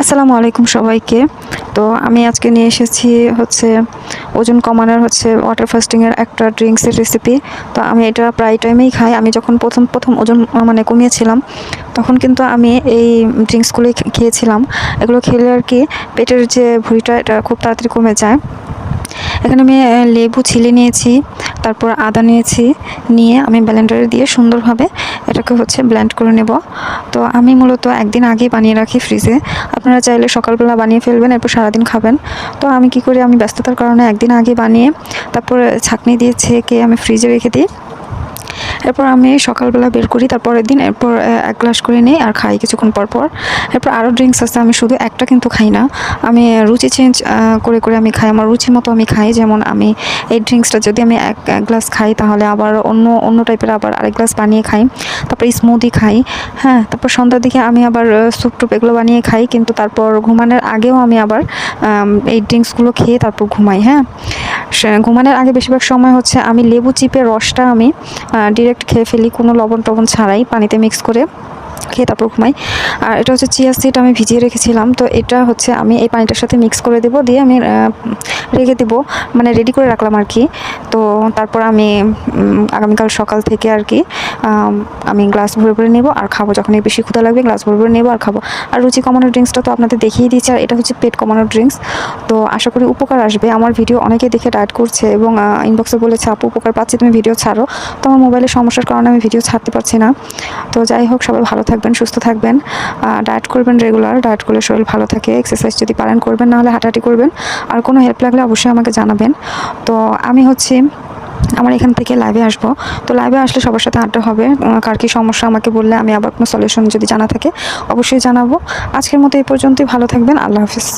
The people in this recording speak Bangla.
আসসালামু আলাইকুম সবাইকে। তো আমি আজকে নিয়ে এসেছি হচ্ছে ওজন কমানোর হচ্ছে ওয়াটার ফাস্টিংয়ের একটা ড্রিঙ্কসের রেসিপি তো আমি এটা প্রায় টাইমেই খাই। আমি যখন প্রথম প্রথম ওজন মানে কমিয়েছিলাম, তখন কিন্তু আমি এই ড্রিঙ্কসগুলোই খেয়েছিলাম। এগুলো খেলে আর কি পেটের যে ভুঁড়িটা, এটা খুব তাড়াতাড়ি কমে যায়। এখানে আমি লেবু ছিলে নিয়েছি। তারপর আদা নিয়েছি, নিয়ে আমি ব্লেন্ডারে দিয়ে সুন্দরভাবে এটাকে হচ্ছে ব্ল্যান্ড করে নেব। তো আমি মূলত একদিন আগে বানিয়ে রাখি ফ্রিজে আপনারা চাইলে সকালবেলা বানিয়ে ফেলবেন, এরপর সারাদিন খাবেন। তো আমি কি করি, আমি ব্যস্ততার কারণে একদিন আগে বানিয়ে তারপর ছাঁকনি দিয়ে ছেঁকে আমি ফ্রিজে রেখে দিই। এরপর আমি সকালবেলা বের করি, তারপরের দিন এরপর এক গ্লাস করে নিই আর খাই কিছুক্ষণ পর পর। এরপর আরও ড্রিঙ্কস আছে, আমি শুধু একটা কিন্তু খাই না। আমি রুচি চেঞ্জ করে করে আমি খাই, আমার রুচি মতো আমি খাই। যেমন আমি এই ড্রিঙ্কসটা যদি আমি এক এক গ্লাস খাই, তাহলে আবার অন্য অন্য টাইপের আবার আরেক গ্লাস বানিয়ে খাই। তারপর স্মুদি খাই হ্যাঁ তারপর সন্ধ্যার দিকে আমি আবার স্যুপ টুপ এগুলো বানিয়ে খাই। কিন্তু তারপর ঘুমানোর আগেও আমি আবার এই ড্রিঙ্কসগুলো খেয়ে তারপর ঘুমাই হ্যাঁ। ঘুমানোর আগে বেশিরভাগ সময় হচ্ছে আমি লেবু চিপে রসটা আমি ডিরেক্ট খেয়ে ফেলি, কোনো লবণ টবণ ছাড়াই পানিতে মিক্স করে খেয়ে তারপর ঘুমাই। আর এটা হচ্ছে চিয়া সিড আমি ভিজিয়ে রেখেছিলাম, তো এটা হচ্ছে আমি এই পানিটার সাথে মিক্স করে দেবো, দিয়ে আমি রেখে দেবো। মানে রেডি করে রাখলাম আর কি। তো তারপর আমি আগামীকাল সকাল থেকে আর কি, আমি গ্লাস ভরে ভরে নেব আর খাব। যখন বেশি ক্ষুধা লাগবে গ্লাস ভরে ভরে নেব আর খাব। আর রুচি কমানোর ড্রিঙ্কসটা তো আপনাদের দেখিয়ে দিয়েছি, আর এটা হচ্ছে পেট কমানোর ড্রিঙ্কস তো আশা করি উপকার আসবে। আমার ভিডিও অনেকে দেখে ডায়েট করছে এবং ইনবক্সে বলেছে, আপু, উপকার পাচ্ছি, তুমি ভিডিও ছাড়ো। তো আমার মোবাইলের সমস্যার কারণে আমি ভিডিও ছাড়তে পারছি না। তো যাই হোক, সবাই ভালো থাকবেন, সুস্থ থাকবেন। ডায়েট করবেন রেগুলার ডায়েট করলে শরীর ভালো থাকে। এক্সারসাইজ যদি পারেন করবেন নাহলে হাঁটাহাঁটি করবেন। আর কোনো হেল্প লাগলে অবশ্যই আমাকে জানাবেন। তো আমি হচ্ছে, আমার এখান থেকে লাইভে আসব। তো লাইভে আসলে সবার সাথে আড্ডা হবে। কার কী সমস্যা আমাকে বললে আমি আবার কোনো সলিউশন যদি জানা থাকে, অবশ্যই জানাব। আজকের মতো এই পর্যন্তই। ভালো থাকবেন। আল্লাহ হাফিজ।